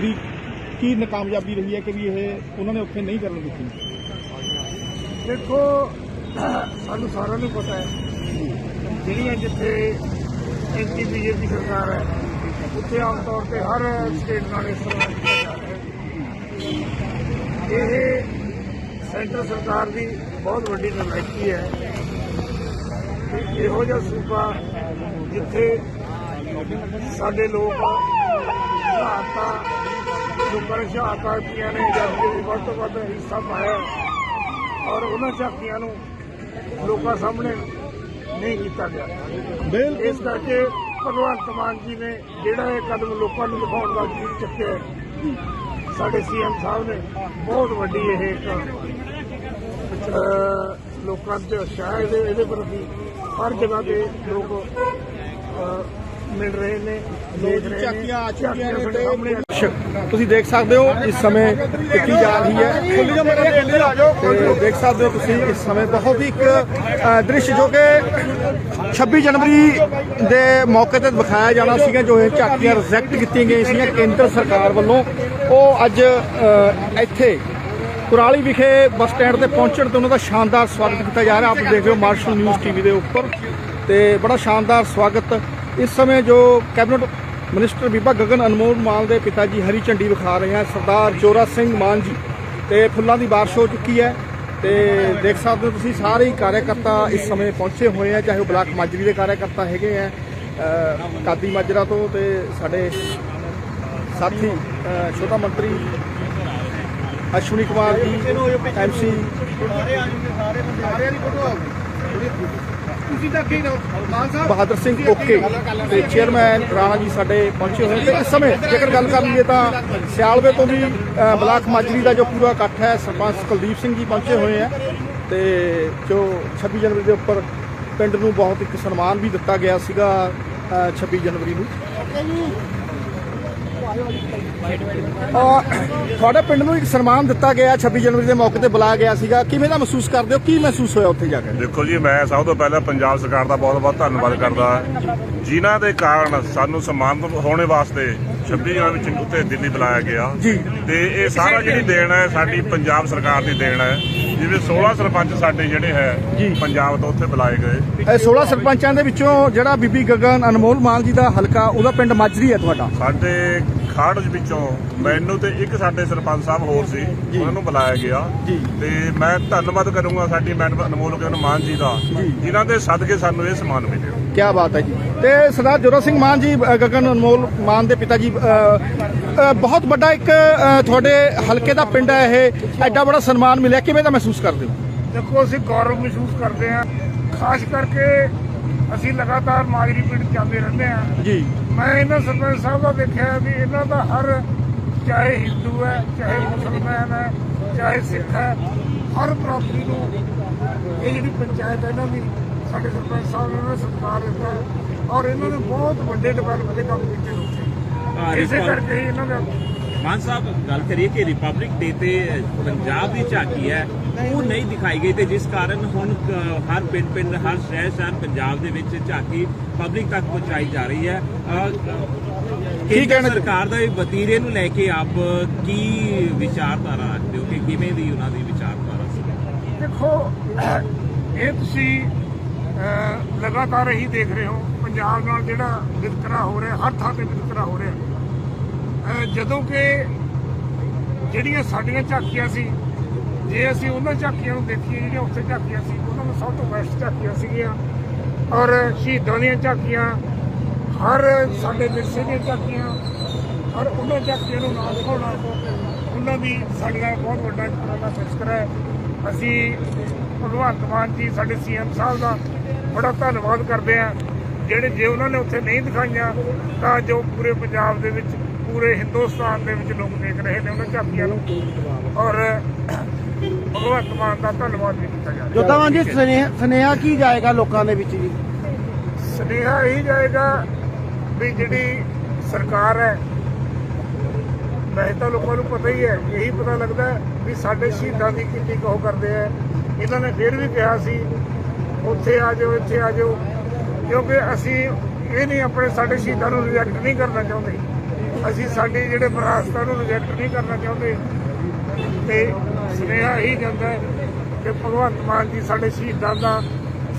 ਦੀ ਕੀ ਨਾਕਾਮਯਾਬੀ ਰਹੀ ਹੈ ਕਿ ਵੀ ਇਹ ਉਹਨਾਂ ਨੇ ਉੱਥੇ ਨਹੀਂ ਕਰਨ ਦਿੱਤੀ? ਦੇਖੋ, ਸਾਨੂੰ ਸਾਰਿਆਂ ਨੂੰ ਪਤਾ ਹੈ ਜਿਹੜੀਆਂ ਜਿੱਥੇ ਐਂਟੀ ਬੀਜੇਪੀ ਸਰਕਾਰ ਹੈ, ਉੱਥੇ ਆਮ ਤੌਰ ਤੇ ਹਰ ਸਟੇਟ ਨਾਲ ਇਸ ਤਰ੍ਹਾਂ ਕੀਤਾ ਜਾ ਰਿਹਾ ਹੈ। ਇਹ ਸੈਂਟਰ ਸਰਕਾਰ ਦੀ ਬਹੁਤ ਵੱਡੀ ਨਲਾਇਕੀ ਹੈ। ਕਿ ਇਹੋ ਜਿਹਾ ਸੂਬਾ ਜਿੱਥੇ ਸਾਡੇ ਲੋਕ ਸ਼ਹਾਦਤਾਂ ਲੋਕਾਂ ਨੇ ਸ਼ਹਾਦਤਾਂ ਦਿੱਤੀਆਂ ਨੇ ਜਦ ਵੀ ਵੱਧ ਤੋਂ ਵੱਧ ਹਿੱਸਾ ਪਾਇਆ ਔਰ ਉਹਨਾਂ ਝਾਕੀਆਂ ਨੂੰ ਲੋਕਾਂ ਸਾਹਮਣੇ ਨਹੀਂ ਕੀਤਾ ਗਿਆ। ਬਿਲਕੁਲ। ਇਸ ਕਰਕੇ ਭਗਵੰਤ ਮਾਨ ਜੀ ਨੇ ਜਿਹੜਾ ਇਹ ਕਦਮ ਲੋਕਾਂ ਨੂੰ ਦਿਖਾਉਣ ਦਾ ਜੀ ਚੱਕਿਆ ਸਾਡੇ ਸੀਐਮ ਸਾਹਿਬ ਨੇ ਬਹੁਤ ਵੱਡੀ ਇਹ ਇੱਕ ਲੋਕਾਂ ਚ ਸ਼ਾਇਦ ਇਹਦੇ ਪ੍ਰਤੀ ਹਰ ਜਗ੍ਹਾ ਤੇ ਲੋਕ ਮਿਲ ਰਹੇ ਨੇ ਦੇਖ ਰਹੇ ਨੇ ਝਾਕੀਆਂ ਆ ਚੁੱਕੀਆਂ ਨੇ ਝਾਕੀਆਂ ਤੁਸੀਂ ਦੇਖ ਸਕਦੇ ਹੋ, ਇਸ ਸਮੇਂ ਕੀਤੀ ਜਾ ਰਹੀ ਹੈ। ਤੇ ਦੇਖ ਸਕਦੇ ਹੋ ਤੁਸੀਂ ਇਸ ਸਮੇਂ ਬਹੁਤ ਹੀ ਇੱਕ ਦ੍ਰਿਸ਼ ਜੋ ਕਿ 26 ਜਨਵਰੀ ਦੇ ਮੌਕੇ ਤੇ ਦਿਖਾਇਆ ਜਾਣਾ ਸੀਗਾ, ਜੋ ਇਹ ਝਾਕੀਆਂ ਰਿਜੈਕਟ ਕੀਤੀਆਂ ਗਈਆਂ ਸੀਗੀਆਂ ਕੇਂਦਰ ਸਰਕਾਰ ਵੱਲੋਂ। ਉਹ ਅੱਜ ਇੱਥੇ ਕੁਰਾਲੀ ਵਿਖੇ ਬੱਸ ਸਟੈਂਡ ਤੇ ਪਹੁੰਚਣ ਤੇ ਉਹਨਾਂ ਦਾ ਸ਼ਾਨਦਾਰ ਸਵਾਗਤ ਕੀਤਾ ਜਾ ਰਿਹਾ। ਆਪ ਦੇਖ ਰਹੇ ਹੋ ਮਾਰਸ਼ਲ ਨਿਊਜ਼ ਟੀਵੀ ਦੇ ਉੱਪਰ। ਤੇ ਬੜਾ ਸ਼ਾਨਦਾਰ ਸਵਾਗਤ। ਇਸ ਸਮੇਂ ਜੋ ਕੈਬਨਿਟ ਮਿਨਿਸਟਰ ਬੀਬਾ ਗਗਨ ਅਨਮੋਲ ਮਾਨ ਦੇ ਪਿਤਾ ਜੀ ਹਰੀ ਝੰਡੀ ਵਿਖਾ ਰਹੇ ਹਨ ਸਰਦਾਰ ਜੋਰਾ ਸਿੰਘ ਮਾਨ ਜੀ। ਤੇ ਫੁੱਲਾਂ ਦੀ ਬਾਰਿਸ਼ ਹੋ ਚੁੱਕੀ ਹੈ। ਤੇ ਦੇਖ ਸਕਦੇ ਹੋ ਤੁਸੀਂ ਸਾਰੇ ਹੀ ਕਾਰਜਕਰਤਾ ਇਸ ਸਮੇਂ ਪਹੁੰਚੇ ਹੋਏ ਆ ਚਾਹੇ ਉਹ ਬਲਾਕ ਮਾਜਰੀ ਦੇ ਕਾਰਜਕਰਤਾ ਹੈਗੇ ਆ ਕਾਦੀ ਮਾਜਰਾ ਤੋਂ ਤੇ ਸਾਡੇ ਸਾਥੀ ਛੋਟਾ ਮੰਤਰੀ ਅਸ਼ਵਨੀ ਕੁਮਾਰ ਜੀ ਐਮਸੀ ਬਹਾਦਰ ਸਿੰਘ ਓਕੇ। ਤੇ ਚੇਅਰਮੈਨ ਰਾਣਾ ਜੀ ਸਾਡੇ ਪਹੁੰਚੇ ਹੋਏ ਤੇ ਇਸ ਸਮੇਂ ਜੇਕਰ ਗੱਲ ਕਰ ਲਈਏ ਤਾਂ ਸਿਆਲਵੇ ਤੋਂ ਵੀ ਬਲਾਕ ਮਾਜਰੀ ਦਾ ਜੋ ਪੂਰਾ ਇਕੱਠ ਹੈ ਸਰਪੰਚ ਕੁਲਦੀਪ ਸਿੰਘ ਜੀ ਪਹੁੰਚੇ ਹੋਏ ਆ ਤੇ ਜੋ 26 ਜਨਵਰੀ ਦੇ ਉੱਪਰ ਪਿੰਡ ਨੂੰ ਬਹੁਤ ਇੱਕ ਸਨਮਾਨ ਵੀ ਦਿੱਤਾ ਗਿਆ ਸੀਗਾ ਅ, 26 ਜਨਵਰੀ ਨੂੰ। ਤੁਹਾਡੇ ਪਿੰਡ ਨੂੰ ਇੱਕ ਸਨਮਾਨ ਦਿੱਤਾ ਗਿਆ 26 ਜਨਵਰੀ ਦੇ ਮੌਕੇ ਤੇ ਬੁਲਾਇਆ ਗਿਆ ਸੀਗਾ। ਕਿਵੇਂ ਦਾ ਮਹਿਸੂਸ ਕਰਦੇ ਹੋ? ਕੀ ਮਹਿਸੂਸ ਹੋਇਆ ਉੱਥੇ ਜਾ ਕੇ? ਦੇਖੋ ਜੀ ਮੈਂ ਸਭ ਤੋਂ ਪਹਿਲਾਂ ਪੰਜਾਬ ਸਰਕਾਰ ਦਾ ਬਹੁਤ-ਬਹੁਤ ਧੰਨਵਾਦ ਕਰਦਾ। ਜਿਨ੍ਹਾਂ ਦੇ ਕਾਰਨ ਸਾਨੂੰ ਸਨਮਾਨਿਤ ਹੋਣੇ ਵਾਸਤੇ 26 ਜਨਵਰੀ ਵਿੱਚ ਉੱਥੇ ਦਿੱਲੀ ਬੁਲਾਇਆ ਗਿਆ। ਜੀ। ਤੇ ਇਹ ਸਾਰਾ ਜਿਹੜੀ ਦੇਣ ਹੈ ਸਾਡੀ ਪੰਜਾਬ ਸਰਕਾਰ ਦੀ ਦੇਣ ਹੈ। ਜਿਵੇਂ 16 ਸਰਪੰਚ ਸਾਡੇ ਜਿਹੜੇ। ਹੈ ਪੰਜਾਬ ਤੋਂ ਉੱਥੇ ਬੁਲਾਏ ਗਏ। ਇਹ 16 ਸਰਪੰਚਾਂ ਦੇ ਵਿੱਚੋਂ ਜਿਹੜਾ ਬੀਬੀ ਗਗਨ ਅਨਮੋਲ ਮਾਨ ਜੀ ਦਾ ਹਲਕਾ ਉਹਦਾ ਪਿੰਡ ਮਾਜਰੀ ਹੈ ਤੁਹਾਡਾ? ਸਾਡੇ ਖਾੜ ਦੇ ਵਿੱਚੋਂ ਮੈਨੂੰ ਤੇ ਇੱਕ ਸਾਡੇ ਸਰਪੰਚ ਸਾਹਿਬ ਹੋਰ ਸੀ ਉਹਨਾਂ ਨੂੰ ਬੁਲਾਇਆ ਗਿਆ। ਤੇ ਮੈਂ ਧੰਨਵਾਦ ਕਰੂੰਗਾ ਸਾਡੀ ਮੈਡਮ ਅਨਮੋਲ ਗਗਨ ਮਾਨ ਜੀ ਦਾ। ਜਿਨ੍ਹਾਂ ਦੇ ਸਦਕੇ ਸਾਨੂੰ ਇਹ ਸਨਮਾਨ ਮਿਲਿਆ। ਕੀ ਬਾਤ ਹੈ ਜੀ। ਤੇ ਸਰਦਾਰ ਜੋਰਾ ਸਿੰਘ ਮਾਨ ਜੀ ਗਗਨ ਅਨਮੋਲ ਮਾਨ ਦੇ ਪਿਤਾ ਜੀ ਬਹੁਤ ਵੱਡਾ ਇੱਕ ਤੁਹਾਡੇ ਹਲਕੇ ਦਾ ਪਿੰਡ ਹੈ ਇਹ। ਐਡਾ ਬੜਾ ਸਨਮਾਨ ਮਿਲਿਆ। ਕਿਵੇਂ ਦਾ ਮਹਿਸੂਸ ਕਰਦੇ ਹੋ? ਦੇਖੋ ਅਸੀਂ ਗੌਰਵ ਮਹਿਸੂਸ ਕਰਦੇ ਹਾਂ। ਖਾਸ ਕਰਕੇ ਅਸੀਂ ਲਗਾਤਾਰ ਮਾਜਰੀ ਪਿੰਡ ਜਾਂਦੇ ਰਹਿੰਦੇ ਹਾਂ। ਜੀ। ਮੈਂ ਇਹਨਾਂ ਸਰਪੰਚ ਸਾਹਿਬ ਦਾ ਦੇਖਿਆ ਵੀ ਇਹਨਾਂ ਦਾ ਹਰ ਚਾਹੇ ਹਿੰਦੂ ਹੈ ਚਾਹੇ ਮੁਸਲਮਾਨ ਹੈ ਚਾਹੇ ਸਿੱਖ ਹੈ ਹਰ ਪ੍ਰਾਪਤੀ ਨੂੰ ਇਹ ਜਿਹੜੀ ਪੰਚਾਇਤ ਹੈ ਇਹਨਾਂ ਦੀ ਸਾਡੇ ਸਰਪੰਚ ਸਾਹਿਬ ਨੇ ਸਤਿਕਾਰ ਦਿੱਤਾ ਔਰ ਇਹਨਾਂ ਨੇ ਬਹੁਤ ਵੱਡੇ ਡਿਵੈਲਪ ਦੇ ਕੰਮ ਕੀਤੇ ਉੱਥੇ ਇਸੇ ਕਰਕੇ ਇਹਨਾਂ ਦਾ ਮਾਨ ਸਾਹਿਬ ਗੱਲ ਕਰੀਏ ਕਿ ਰਿਪਬਲਿਕ ਡੇ ਤੇ ਪੰਜਾਬ ਦੀ ਝਾਕੀ ਹੈ ਉਹ ਨਹੀਂ ਦਿਖਾਈ ਗਈ ਤੇ ਜਿਸ ਕਾਰਨ ਹੁਣ ਹਰ ਪਿੰਡ ਪਿੰਡ ਹਰ ਸ਼ਹਿਰ ਸ਼ਹਿਰ ਪੰਜਾਬ ਦੇ ਵਿੱਚ ਝਾਕੀ ਪਬਲਿਕ ਤੱਕ ਪਹੁੰਚਾਈ ਜਾ ਰਹੀ ਹੈ। ਕੇਂਦਰ ਕਹਿਣਾ ਸਰਕਾਰ ਦੇ ਵਤੀਰੇ ਨੂੰ ਲੈ ਕੇ ਆਪ ਕੀ ਵਿਚਾਰਧਾਰਾ ਰੱਖਦੇ ਹੋ ਕਿ ਕਿਵੇਂ ਦੀ ਉਹਨਾਂ ਦੀ ਵਿਚਾਰਧਾਰਾ ਸੀ? ਦੇਖੋ ਇਹ ਤੁਸੀਂ ਲਗਾਤਾਰ ਇਹੀ ਦੇਖ ਰਹੇ ਹੋ ਪੰਜਾਬ ਨਾਲ ਜਿਹੜਾ ਵਿਤਕਰਾ ਹੋ ਰਿਹਾ ਹਰ ਥਾਂ ਤੇ ਵਿਤਕਰਾ ਹੋ ਰਿਹਾ। ਜਦੋਂ ਕਿ ਜਿਹੜੀਆਂ ਸਾਡੀਆਂ ਝਾਕੀਆਂ ਸੀ, ਜੇ ਅਸੀਂ ਉਹਨਾਂ ਝਾਕੀਆਂ ਨੂੰ ਦੇਖੀਏ, ਜਿਹੜੀਆਂ ਉੱਥੇ ਝਾਕੀਆਂ ਸੀ, ਉਹਨਾਂ ਨੂੰ ਸਭ ਤੋਂ ਬੈਸਟ ਝਾਕੀਆਂ ਸੀਗੀਆਂ। ਔਰ ਸ਼ਹੀਦਾਂ ਦੀਆਂ ਝਾਕੀਆਂ, ਹਰ ਸਾਡੇ ਵਿਰਸੇ ਦੀਆਂ ਝਾਕੀਆਂ ਔਰ ਉਹਨਾਂ ਝਾਕੀਆਂ ਨੂੰ ਨਾਲ ਦਿਖਾਉਣਾ ਉਹਨਾਂ ਦੀ ਸਾਡਾ ਬਹੁਤ ਵੱਡਾ ਇੱਕ ਤਰ੍ਹਾਂ ਦਾ ਤਸਕਰਾ ਹੈ। ਅਸੀਂ ਭਗਵੰਤ ਮਾਨ ਜੀ, ਸਾਡੇ ਸੀਐਮ ਸਾਹਿਬ ਦਾ ਬੜਾ ਧੰਨਵਾਦ ਕਰਦੇ ਹਾਂ। ਜਿਹੜੇ ਜੇ ਉਹਨਾਂ ਨੇ ਉੱਥੇ ਨਹੀਂ ਦਿਖਾਈਆਂ, ਤਾਂ ਜੋ ਪੂਰੇ ਪੰਜਾਬ ਦੇ ਵਿੱਚ ਪੂਰੇ ਹਿੰਦੁਸਤਾਨ ਦੇ ਵਿੱਚ ਲੋਕ ਦੇਖ ਰਹੇ ਨੇ ਉਹਨਾਂ ਝਾਕੀਆਂ ਨੂੰ ਔਰ ਭਗਵੰਤ ਮਾਨ ਦਾ ਧੰਨਵਾਦ ਵੀ ਕੀਤਾ ਜਾ ਰਿਹਾ। ਜੋਧਾਵਾਂ ਜੀ ਸੁਨੇਹਾ ਸੁਨੇਹਾ ਕੀ ਜਾਏਗਾ ਲੋਕਾਂ ਦੇ ਵਿੱਚ ਜੀ? ਸੁਨੇਹਾ ਇਹ ਜਾਏਗਾ ਵੀ ਜਿਹੜੀ ਸਰਕਾਰ ਹੈ ਵੈਸੇ ਤਾਂ ਲੋਕਾਂ ਨੂੰ ਪਤਾ ਹੀ ਹੈ ਇਹੀ ਪਤਾ ਲੱਗਦਾ ਵੀ ਸਾਡੇ ਸ਼ਹੀਦਾਂ ਦੀ ਕਿੰਨੀ ਕਹੋ ਕਰਦੇ ਆ ਇਹਨਾਂ ਨੇ ਫਿਰ ਵੀ ਕਿਹਾ ਸੀ ਉੱਥੇ ਆ ਜਾਓ ਇੱਥੇ ਆ ਜਾਓ ਕਿਉਂਕਿ ਅਸੀਂ ਇਹ ਨਹੀਂ ਆਪਣੇ ਸਾਡੇ ਸ਼ਹੀਦਾਂ ਨੂੰ ਰਿਜੈਕਟ ਨਹੀਂ ਕਰਨਾ ਚਾਹੁੰਦੇ। ਅਸੀਂ ਸਾਡੇ ਜਿਹੜੇ ਵਿਰਾਸਤਾਂ ਨੂੰ ਰਿਜੈਕਟ ਨਹੀਂ ਕਰਨਾ ਚਾਹੁੰਦੇ। ਤੇ ਸੁਨੇਹਾ ਇਹੀ ਜਾਂਦਾ ਹੈ ਕਿ ਭਗਵੰਤ ਮਾਨ ਜੀ ਸਾਡੇ ਸ਼ਹੀਦਾਂ ਦਾ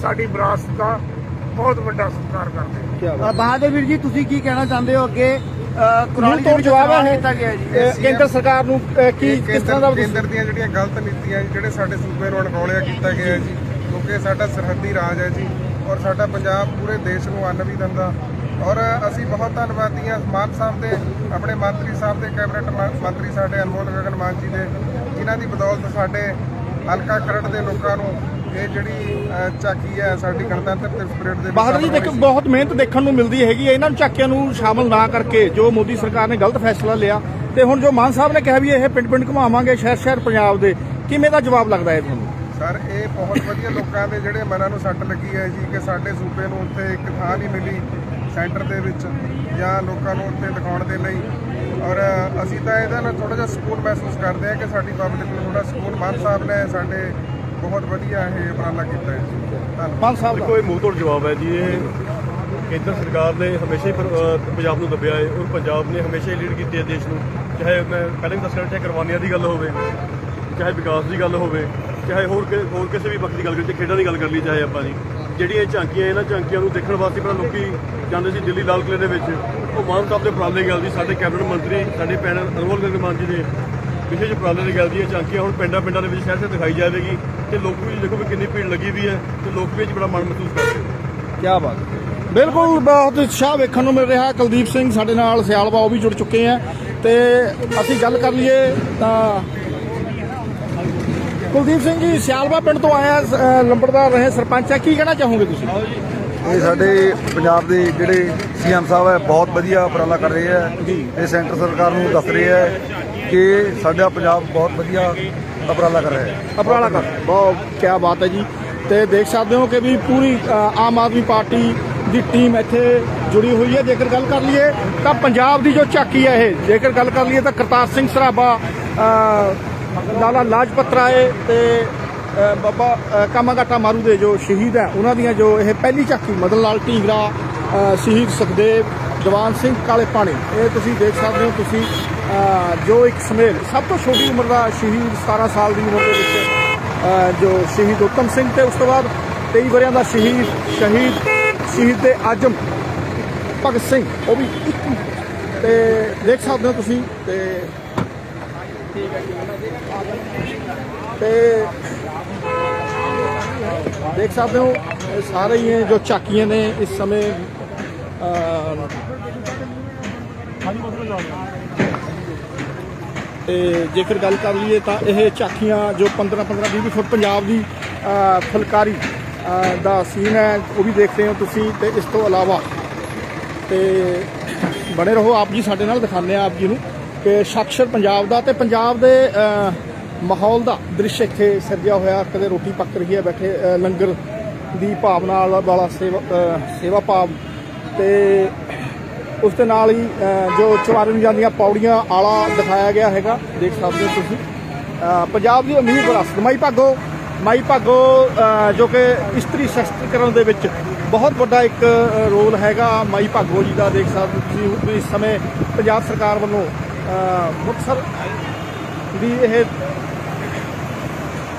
ਸਾਡੀ ਵਿਰਾਸਤ ਦਾ ਬਹੁਤ ਵੱਡਾ ਸਤਿਕਾਰ ਕਰਦੇ ਬਹਾਦਰ ਵੀਰ ਜੀ ਤੁਸੀਂ ਕੀ ਕਹਿਣਾ ਚਾਹੁੰਦੇ ਹੋ ਅੱਗੇ? ਕੁਰਾਲੀ ਦੇ ਜਵਾਬ ਹੈ। ਕੀਤਾ ਗਿਆ ਜੀ। ਇਹ ਕੇਂਦਰ ਸਰਕਾਰ ਨੂੰ ਕੀ ਕਿਸ ਤਰ੍ਹਾਂ ਦਾ ਕੇਂਦਰ ਦੀਆਂ ਜਿਹੜੀਆਂ ਗਲਤ ਨੀਤੀਆਂ ਜਿਹੜੇ ਸਾਡੇ ਸੂਬੇ ਨੂੰ ਅਣਗੌਲਿਆ ਕੀਤਾ ਗਿਆ ਹੈ ਜੀ ਕਿਉਂਕਿ ਸਾਡਾ ਸਰਹੱਦੀ ਰਾਜ ਹੈ ਜੀ। ਔਰ ਸਾਡਾ ਪੰਜਾਬ ਪੂਰੇ ਦੇਸ਼ ਨੂੰ ਅੰਨ ਵੀ ਦਿੰਦਾ। ਔਰ ਅਸੀਂ ਬਹੁਤ ਧੰਨਵਾਦੀ ਹਾਂ ਮਾਨ ਸਾਹਿਬ ਦੇ ਆਪਣੇ ਮੰਤਰੀ ਸਾਹਿਬ ਦੇ ਕੈਬਨਿਟ ਮੰਤਰੀ ਸਾਡੇ ਅਨਮੋਲ ਗਗਨ ਮਾਨ ਜੀ ਦੇ ਜਿਨ੍ਹਾਂ ਦੀ ਬਦੌਲਤ ਸਾਡੇ ਹਲਕਾ ਖਰੜ ਦੇ ਲੋਕਾਂ ਨੂੰ ਇਹ ਜਿਹੜੀ ਝਾਕੀ ਹੈ ਸਾਡੀ ਗਣਤੰਤਰ ਤੇ ਸਪਿਰਿਟ ਦੇ ਵਿੱਚ ਬਹਾਦਰ ਜੀ ਦੇਖੋ। ਬਹੁਤ ਮਿਹਨਤ ਦੇਖਣ ਨੂੰ ਮਿਲਦੀ ਹੈਗੀ ਹੈ। ਇਹਨਾਂ ਨੂੰ ਝਾਕਿਆਂ ਨੂੰ ਸ਼ਾਮਲ ਨਾ ਕਰਕੇ ਜੋ ਮੋਦੀ ਸਰਕਾਰ ਨੇ ਗਲਤ ਫੈਸਲਾ ਲਿਆ ਤੇ ਹੁਣ ਜੋ ਮਾਨ ਸਾਹਿਬ ਨੇ ਕਿਹਾ ਵੀ ਇਹ ਪਿੰਡ ਪਿੰਡ ਘੁਮਾਵਾਂਗੇ ਸ਼ਹਿਰ ਸ਼ਹਿਰ ਪੰਜਾਬ ਦੇ ਕਿਵੇਂ ਦਾ ਜਵਾਬ ਲੱਗਦਾ ਹੈ ਤੁਹਾਨੂੰ? ਸਰ ਇਹ ਬਹੁਤ ਵਧੀਆ ਲੋਕਾਂ ਦੇ ਜਿਹੜੇ ਮਨਾਂ ਨੂੰ ਸੱਟ ਲੱਗੀ ਹੈ ਜੀ ਕਿ ਸਾਡੇ ਸੂਬੇ ਨੂੰ ਉੱਥੇ ਇੱਕ ਥਾਂ ਨਹੀਂ ਮਿਲੀ ਸੈਂਟਰ ਦੇ ਵਿੱਚ ਜਾਂ ਲੋਕਾਂ ਨੂੰ ਉੱਥੇ ਦਿਖਾਉਣ ਦੇ ਲਈ। ਔਰ ਅਸੀਂ ਤਾਂ ਇਹਦਾ ਨਾਲ ਥੋੜਾ ਜਿਹਾ ਸਕੂਨ ਮਹਿਸੂਸ ਕਰਦੇ ਹਾਂ ਕਿ ਸਾਡੀ ਪਬਲਿਕ ਨੂੰ ਥੋੜਾ ਸਕੂਨ। ਮਾਨ ਸਾਹਿਬ ਨੇ ਸਾਡੇ ਬਹੁਤ ਵਧੀਆ ਇਹ ਉਪਰਾਲਾ ਕੀਤਾ ਹੈ ਧੰਨਵਾਦ। ਮਾਨ ਸਾਹਿਬ ਦਾ। ਇਹ ਮੂੰਹ ਤੋੜ ਜਵਾਬ ਹੈ ਜੀ ਇਹ ਕੇਂਦਰ ਸਰਕਾਰ ਨੇ ਹਮੇਸ਼ਾ ਹੀ ਪੰਜਾਬ ਨੂੰ ਦੱਬਿਆ ਹੈ। ਔਰ ਪੰਜਾਬ ਨੇ ਹਮੇਸ਼ਾ ਹੀ ਲੀਡ ਕੀਤੀ ਹੈ ਦੇਸ਼ ਨੂੰ। ਚਾਹੇ ਮੈਂ ਪਹਿਲਾਂ ਵੀ ਦੱਸਿਆ ਚਾਹੇ ਕੁਰਬਾਨੀਆਂ ਦੀ ਗੱਲ ਹੋਵੇ ਚਾਹੇ ਵਿਕਾਸ ਦੀ ਗੱਲ ਹੋਵੇ। ਚਾਹੇ ਹੋਰ ਕਿ- ਹੋਰ ਕਿਸੇ ਵੀ ਵਕਤ ਦੀ ਗੱਲ ਕਰੀਏ, ਚਾਹੇ ਖੇਡਾਂ ਦੀ ਗੱਲ ਕਰ ਲਈ, ਚਾਹੇ ਆਪਾਂ ਜੀ ਜਿਹੜੀਆਂ ਇਹ ਝਾਂਕੀਆਂ, ਇਹਨਾਂ ਝਾਂਕੀਆਂ ਨੂੰ ਦੇਖਣ ਵਾਸਤੇ ਪਹਿਲਾਂ ਲੋਕੀ ਜਾਂਦੇ ਸੀ ਦਿੱਲੀ ਲਾਲ ਕਿਲ੍ਹੇ ਦੇ ਵਿੱਚ। ਉਹ ਮਾਨ ਸਾਹਿਬ ਦੇ ਉਪਰਾਲੇ ਗੱਲ ਜੀ, ਸਾਡੇ ਕੈਬਨਿਟ ਮੰਤਰੀ, ਸਾਡੇ ਪੈਨ ਅਨਮੋਲ ਗਗਨ ਮਾਨ ਜੀ ਦੇ ਵਿਸ਼ੇਸ਼ ਉਪਰਾਲੇ ਦੀ ਗੱਲ ਜੀ, ਇਹ ਝਾਂਕੀਆਂ ਹੁਣ ਪਿੰਡਾਂ ਪਿੰਡਾਂ ਦੇ ਵਿੱਚ ਸ਼ਹਿਰ ਸ਼ਹਿਰ ਦਿਖਾਈ ਜਾਵੇਗੀ। ਤੇ ਲੋਕ ਵੀ ਦੇਖੋ ਵੀ ਕਿੰਨੀ ਭੀੜ ਲੱਗੀ ਵੀ ਹੈ ਤੇ ਲੋਕ ਵੀ ਇਹ 'ਚ ਬੜਾ ਮਾਣ ਮਹਿਸੂਸ ਕਰਦੇ ਨੇ। ਕੀ ਬਾਤ ਹੈ। ਬਿਲਕੁਲ ਬਹੁਤ ਉਤਸ਼ਾਹ ਵੇਖਣ ਨੂੰ ਮਿਲ ਰਿਹਾ ਕੁਲਦੀਪ ਸਿੰਘ ਸਾਡੇ ਨਾਲ, ਸਿਆਲਵਾ, ਉਹ ਵੀ ਜੁੜ ਚੁੱਕੇ ਆ ਤੇ ਅਸੀਂ ਗੱਲ ਕਰ ਲਈਏ ਤਾਂ ਕੁਲਦੀਪ ਸਿੰਘ ਜੀ ਸਿਆਲਵਾ ਪਿੰਡ ਤੋਂ ਆਇਆ ਲੰਬੜਦਾਰ ਰਹੇ ਸਰਪੰਚ ਆ। ਕੀ ਕਹਿਣਾ ਚਾਹੋਗੇ ਤੁਸੀਂ? ਇਹ ਸਾਡੇ ਪੰਜਾਬ ਦੇ ਜਿਹੜੇ ਸੀਐਮ ਸਾਹਿਬ ਹੈ ਬਹੁਤ ਵਧੀਆ ਉਪਰਾਲਾ ਕਰ ਰਹੇ ਹੈ। ਤੇ ਸੈਂਟਰ ਸਰਕਾਰ ਨੂੰ ਦੱਸ ਰਹੇ ਹੈ ਕਿ ਸਾਡਾ ਪੰਜਾਬ ਬਹੁਤ ਵਧੀਆ ਉਪਰਾਲਾ ਕਰ ਰਿਹਾ ਹੈ। ਅਪਰਾਲਾ ਕਰ ਬਹੁਤ ਕੀ ਬਾਤ ਹੈ ਜੀ। ਤੇ ਦੇਖ ਸਕਦੇ ਹੋ ਕਿ ਵੀ ਪੂਰੀ ਆਮ ਆਦਮੀ ਪਾਰਟੀ ਦੀ ਟੀਮ ਇੱਥੇ ਜੁੜੀ ਹੋਈ ਹੈ। ਜੇਕਰ ਗੱਲ ਕਰ ਲਈਏ ਤਾਂ ਪੰਜਾਬ ਦੀ ਜੋ ਝਾਕੀ ਹੈ ਇਹ ਜੇਕਰ ਗੱਲ ਕਰ ਲਈਏ ਤਾਂ ਕਰਤਾਰ ਸਿੰਘ ਸਰਾਭਾ ਲਾਲਾ ਲਾਜਪਤ ਰਾਏ ਤੇ ਬਾਬਾ ਅ, ਕਾਮਾਗਾਟਾ ਮਾਰੂ ਦੇ ਜੋ ਸ਼ਹੀਦ ਹੈ ਉਹਨਾਂ ਦੀਆਂ ਜੋ ਇਹ ਪਹਿਲੀ ਝਾਕੀ ਮਦਨ ਲਾਲ ਢੀਂਗਰਾ ਸ਼ਹੀਦ ਸੁਖਦੇਵ ਜਵਾਨ ਸਿੰਘ ਕਾਲੇ ਪਾਣੀ ਇਹ ਤੁਸੀਂ ਦੇਖ ਸਕਦੇ ਹੋ ਤੁਸੀਂ ਜੋ ਇੱਕ ਸਮੇਲ ਸਭ ਤੋਂ ਛੋਟੀ ਉਮਰ ਦਾ ਸ਼ਹੀਦ 17 ਸਾਲ ਦੀ ਉਮਰ ਦੇ ਵਿੱਚ ਜੋ ਸ਼ਹੀਦ ਉਤਮ ਸਿੰਘ ਤੇ ਉਸ ਤੋਂ ਬਾਅਦ 23 ਵਰਿਆਂ ਦਾ ਸ਼ਹੀਦ ਸ਼ਹੀਦ ਸ਼ਹੀਦ ਦੇ ਆਜਮ ਭਗਤ ਸਿੰਘ ਉਹ ਵੀ ਇੱਕ ਤੇ ਦੇਖ ਸਕਦੇ ਹੋ ਤੁਸੀਂ ਤੇ ਤੇ ਦੇਖ ਸਕਦੇ ਹੋ ਇਹ ਸਾਰੇ ਹੀ ਇਹ ਜੋ ਚਾਕੀਆਂ ਨੇ ਇਸ ਸਮੇਂ ਅ, ਤੇ ਜੇਕਰ ਗੱਲ ਕਰ ਲਈਏ ਤਾਂ ਇਹ ਝਾਕੀਆਂ ਜੋ 15 15 20 ਫੁੱਟ ਪੰਜਾਬ ਦੀ ਫੁਲਕਾਰੀ ਦਾ ਸੀਨ ਹੈ ਉਹ ਵੀ ਦੇਖਦੇ ਹੋ ਤੁਸੀਂ ਤੇ ਇਸ ਤੋਂ ਇਲਾਵਾ ਤੇ ਬਣੇ ਰਹੋ ਆਪ ਜੀ ਸਾਡੇ ਨਾਲ ਦਿਖਾਉਂਦੇ ਆ ਆਪ ਜੀ ਨੂੰ। ਕਿ ਸਾਕਸ਼ਰ ਪੰਜਾਬ ਦਾ ਤੇ ਪੰਜਾਬ ਦੇ ਮਾਹੌਲ ਦਾ ਦ੍ਰਿਸ਼ ਇੱਥੇ ਸਿਰਜਿਆ ਹੋਇਆ। ਕਦੇ ਰੋਟੀ ਪੱਕ ਰਹੀ ਹੈ ਬੈਠੇ ਲੰਗਰ ਦੀ ਭਾਵਨਾ ਵਾਲਾ ਵਾਲਾ ਸੇਵਾ ਸੇਵਾ ਭਾਵ। ਤੇ ਉਸ ਦੇ ਨਾਲ ਹੀ ਜੋ ਚਵਾਰੇ ਜਾਂਦੀਆਂ ਪੌੜੀਆਂ ਆਲਾ ਦਿਖਾਇਆ ਗਿਆ ਹੈਗਾ, ਦੇਖ ਸਕਦੇ ਹੋ ਤੁਸੀਂ। ਪੰਜਾਬ ਦੀ ਅਮੀਰ ਵਿਰਾਸਤ ਮਾਈ ਭਾਗੋ ਮਾਈ ਭਾਗੋ ਜੋ ਕਿ ਇਸਤਰੀ ਸ਼ਸਤਰੀਕਰਨ ਦੇ ਵਿੱਚ ਬਹੁਤ ਵੱਡਾ ਇੱਕ ਰੋਲ ਹੈਗਾ। ਮਾਈ ਭਾਗੋ ਜੀ ਦਾ ਦੇਖ ਸਕਦੇ ਤੁਸੀਂ ਇਸ ਸਮੇਂ ਪੰਜਾਬ ਸਰਕਾਰ ਵੱਲੋਂ ਅ, ਮੁਕਤਸਰ ਦੀ ਇਹ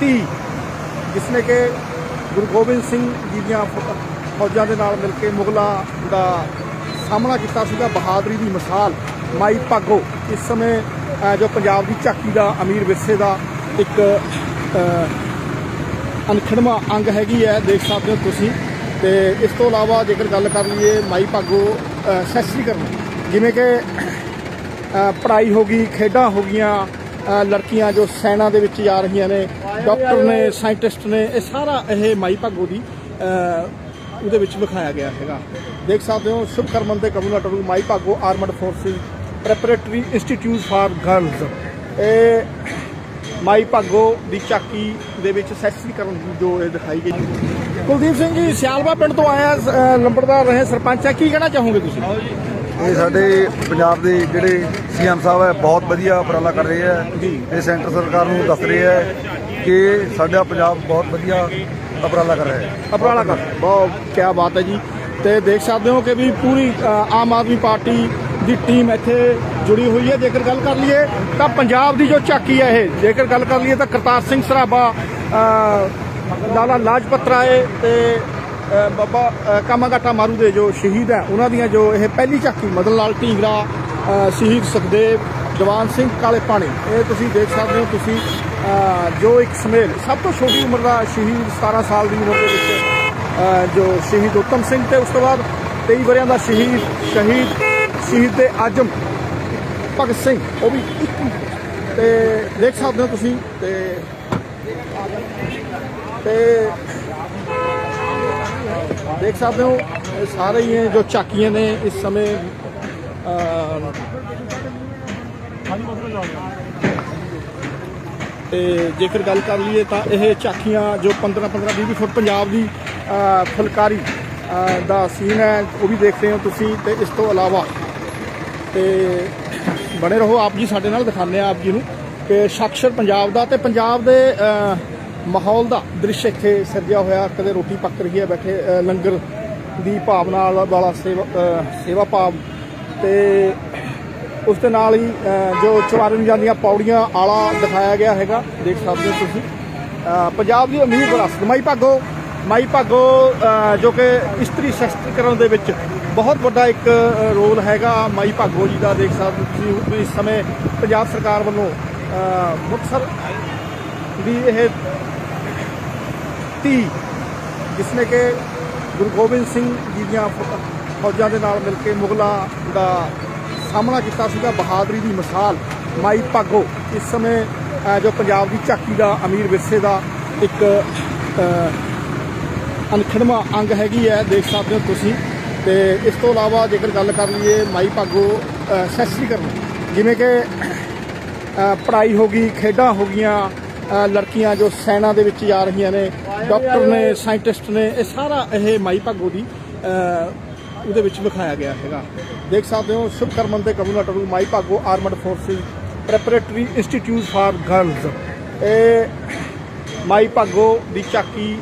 ਧੀ ਜਿਸ ਨੇ ਕਿ ਗੁਰੂ ਗੋਬਿੰਦ ਸਿੰਘ ਜੀ ਦੀਆਂ ਫੌਜਾਂ ਦੇ ਨਾਲ ਮਿਲ ਕੇ ਮੁਗਲਾਂ ਦਾ ਸਾਹਮਣਾ ਕੀਤਾ ਸੀਗਾ ਬਹਾਦਰੀ ਦੀ ਮਿਸਾਲ ਮਾਈ ਭਾਗੋ। ਇਸ ਸਮੇਂ ਜੋ ਪੰਜਾਬ ਦੀ ਝਾਕੀ ਦਾ ਅਮੀਰ ਵਿਰਸੇ ਦਾ ਇੱਕ ਅ, ਅਨਖੜਵਾ ਅੰਗ ਹੈਗੀ ਹੈ ਦੇਖ ਸਕਦੇ ਹੋ ਤੁਸੀਂ। ਤੇ ਇਸ ਤੋਂ ਇਲਾਵਾ ਜੇਕਰ ਗੱਲ ਕਰ ਲਈਏ ਮਾਈ ਭਾਗੋ ਅ, ਸ਼ਸਤਰੀਕਰਨ ਜਿਵੇਂ ਕਿ ਪੜ੍ਹਾਈ ਹੋ ਗਈ ਖੇਡਾਂ ਹੋ ਗਈਆਂ ਲੜਕੀਆਂ ਜੋ ਸੈਨਾ ਦੇ ਵਿੱਚ ਜਾ ਰਹੀਆਂ ਨੇ ਡਾਕਟਰ ਨੇ ਸਾਇੰਟਿਸਟ ਨੇ ਇਹ ਸਾਰਾ ਇਹ ਮਾਈ ਭਾਗੋ ਦੀ ਉਹਦੇ ਵਿੱਚ ਵਿਖਾਇਆ ਗਿਆ ਹੈਗਾ। ਦੇਖ ਸਕਦੇ ਹੋ ਸ਼ੁਭ ਕਰਮਨ ਦੇ community Mai Bhago armed forces preparatory institute for girls. ਇਹ ਮਾਈ ਭਾਗੋ ਦੀ ਚਾਕੀ ਦੇ ਵਿੱਚ ਸੈਸਟਰੀਕਰਨ ਦੀ ਜੋ ਇਹ ਦਿਖਾਈ ਗਈ। ਕੁਲਦੀਪ ਸਿੰਘ ਜੀ ਸਿਆਲਵਾ ਪਿੰਡ ਤੋਂ ਆਇਆ ਅ, ਲੰਬੜਦਾਰ ਰਹੇ ਸਰਪੰਚ ਹੈ ਕੀ ਕਹਿਣਾ ਚਾਹੋਗੇ ਤੁਸੀਂ? ਇਹ ਸਾਡੇ ਪੰਜਾਬ ਦੇ ਜਿਹੜੇ ਸੀਐਮ ਸਾਹਿਬ ਹੈ ਬਹੁਤ ਵਧੀਆ ਉਪਰਾਲਾ ਕਰ ਰਹੇ ਹੈ। ਤੇ ਸੈਂਟਰ ਸਰਕਾਰ ਨੂੰ ਦੱਸ ਰਹੇ ਹੈ ਕਿ ਸਾਡਾ ਪੰਜਾਬ ਬਹੁਤ ਵਧੀਆ ਉਪਰਾਲਾ ਕਰ ਰਿਹਾ ਹੈ। ਅਪਰਾਲਾ ਕਰ ਬਹੁਤ ਕੀ ਬਾਤ ਹੈ ਜੀ। ਤੇ ਦੇਖ ਸਕਦੇ ਹੋ ਕਿ ਵੀ ਪੂਰੀ ਆਮ ਆਦਮੀ ਪਾਰਟੀ ਦੀ ਟੀਮ ਇੱਥੇ ਜੁੜੀ ਹੋਈ ਹੈ। ਜੇਕਰ ਗੱਲ ਕਰ ਲਈਏ ਤਾਂ ਪੰਜਾਬ ਦੀ ਜੋ ਝਾਕੀ ਹੈ ਇਹ ਜੇਕਰ ਗੱਲ ਕਰ ਲਈਏ ਤਾਂ ਕਰਤਾਰ ਸਿੰਘ ਸਰਾਭਾ ਲਾਲਾ ਲਾਜਪਤ ਰਾਏ ਤੇ ਬਾਬਾ ਅ, ਕਾਮਾਗਾਟਾ ਮਾਰੂ ਦੇ ਜੋ ਸ਼ਹੀਦ ਹੈ ਉਹਨਾਂ ਦੀਆਂ ਜੋ ਇਹ ਪਹਿਲੀ ਝਾਕੀ ਮਦਨ ਲਾਲ ਢੀਂਗਰਾ ਸ਼ਹੀਦ ਸੁਖਦੇਵ ਜਵਾਨ ਸਿੰਘ ਕਾਲੇ ਪਾਣੀ ਇਹ ਤੁਸੀਂ ਦੇਖ ਸਕਦੇ ਹੋ ਤੁਸੀਂ ਜੋ ਇੱਕ ਸਮੇਲ ਸਭ ਤੋਂ ਛੋਟੀ ਉਮਰ ਦਾ ਸ਼ਹੀਦ 17 ਸਾਲ ਦੀ ਉਮਰ ਦੇ ਵਿੱਚ ਜੋ ਸ਼ਹੀਦ ਉਤਮ ਸਿੰਘ ਤੇ ਉਸ ਤੋਂ ਬਾਅਦ 23 ਵਰਿਆਂ ਦਾ ਸ਼ਹੀਦ ਸ਼ਹੀਦ ਸ਼ਹੀਦ ਦੇ ਆਜਮ ਭਗਤ ਸਿੰਘ ਉਹ ਵੀ ਇੱਕ ਤੇ ਦੇਖ ਸਕਦੇ ਹੋ ਤੁਸੀਂ ਤੇ ਤੇ ਦੇਖ ਸਕਦੇ ਹੋ ਇਹ ਸਾਰੇ ਹੀ ਇਹ ਜੋ ਝਾਕੀਆਂ ਨੇ ਇਸ ਸਮੇਂ ਅ, ਤੇ ਜੇਕਰ ਗੱਲ ਕਰ ਲਈਏ ਤਾਂ ਇਹ ਝਾਕੀਆਂ ਜੋ 15 15 20 ਫੁੱਟ ਪੰਜਾਬ ਦੀ ਫੁਲਕਾਰੀ ਦਾ ਸੀਨ ਹੈ ਉਹ ਵੀ ਦੇਖ ਰਹੇ ਹੋ ਤੁਸੀਂ ਤੇ ਇਸ ਤੋਂ ਇਲਾਵਾ ਤੇ ਬਣੇ ਰਹੋ ਆਪ ਜੀ ਸਾਡੇ ਨਾਲ ਦਿਖਾਉਂਦੇ ਆ ਆਪ ਜੀ ਨੂੰ ਕਿ ਸਾਕਸ਼ਰ ਪੰਜਾਬ ਦਾ ਤੇ ਪੰਜਾਬ ਦੇ ਮਾਹੌਲ ਦਾ ਦ੍ਰਿਸ਼ ਇੱਥੇ ਸਿਰਜਿਆ ਹੋਇਆ। ਕਦੇ ਰੋਟੀ ਪੱਕ ਰਹੀ ਹੈ ਬੈਠੇ ਲੰਗਰ ਦੀ ਭਾਵਨਾ ਵਾਲਾ ਸੇਵਾ ਸੇਵਾ ਭਾਵ। ਤੇ ਉਸ ਦੇ ਨਾਲ ਹੀ ਅ, ਜੋ ਚਵਾਰਨ ਜਾਂਦੀਆਂ ਪੌੜੀਆਂ ਆਲਾ ਦਿਖਾਇਆ ਗਿਆ ਹੈਗਾ ਦੇਖ ਸਕਦੇ ਹੋ ਤੁਸੀਂ। ਪੰਜਾਬ ਦੀ ਅਮੀਰ ਵਿਰਾਸਤ ਮਾਈ ਭਾਗੋ ਮਾਈ ਭਾਗੋ ਜੋ ਕਿ ਇਸਤਰੀ ਸਸ਼ਕਤੀਕਰਨ ਦੇ ਵਿੱਚ ਬਹੁਤ ਵੱਡਾ ਇੱਕ ਰੋਲ ਹੈਗਾ। ਮਾਈ ਭਾਗੋ ਜੀ ਦਾ ਦੇਖ ਸਕਦੇ ਤੁਸੀਂ ਇਸ ਸਮੇਂ ਪੰਜਾਬ ਸਰਕਾਰ ਵੱਲੋਂ ਮੁਕਤਸਰ ਦੀ ਇਹ ਧੀ ਜਿਸਨੇ ਕਿ ਗੁਰੂ ਗੋਬਿੰਦ ਸਿੰਘ ਜੀ ਦੀਆਂ ਫੌਜਾਂ ਦੇ ਨਾਲ ਮਿਲ ਕੇ ਮੁਗਲਾਂ ਦਾ ਸਾਹਮਣਾ ਕੀਤਾ ਸੀਗਾ ਬਹਾਦਰੀ ਦੀ ਮਿਸਾਲ ਮਾਈ ਭਾਗੋ। ਇਸ ਸਮੇਂ ਜੋ ਪੰਜਾਬ ਦੀ ਝਾਕੀ ਦਾ ਅਮੀਰ ਵਿਰਸੇ ਦਾ ਇੱਕ ਅ, ਅਨਖੜਵਾ ਅੰਗ ਹੈਗੀ ਹੈ ਦੇਖ ਸਕਦੇ ਹੋ ਤੁਸੀਂ। ਤੇ ਇਸ ਤੋਂ ਇਲਾਵਾ ਜੇਕਰ ਗੱਲ ਕਰ ਲਈਏ ਮਾਈ ਭਾਗੋ ਅ, ਸਸ਼ਕਤੀਕਰਨ ਜਿਵੇਂ ਕਿ ਅ, ਪੜ੍ਹਾਈ ਹੋ ਗਈ ਖੇਡਾਂ ਹੋ ਗਈਆਂ ਲੜਕੀਆਂ ਜੋ ਸੈਨਾ ਦੇ ਵਿੱਚ ਜਾ ਰਹੀਆਂ ਨੇ, ਡਾਕਟਰ ਨੇ, ਸਾਇੰਟਿਸਟ ਨੇ, ਇਹ ਸਾਰਾ ਇਹ ਮਾਈ ਭਾਗੋ ਦੀ ਉਹਦੇ ਵਿੱਚ ਵਿਖਾਇਆ ਗਿਆ ਹੈਗਾ। ਦੇਖ ਸਕਦੇ ਹੋ, ਸ਼ੁਭਕਰਮਨ ਤੇ ਕਬੂਲਾ true Mai Bhago armed forces preparatory institute for girls ਇਹ ਮਾਈ ਭਾਗੋ ਦੀ ਝਾਕੀ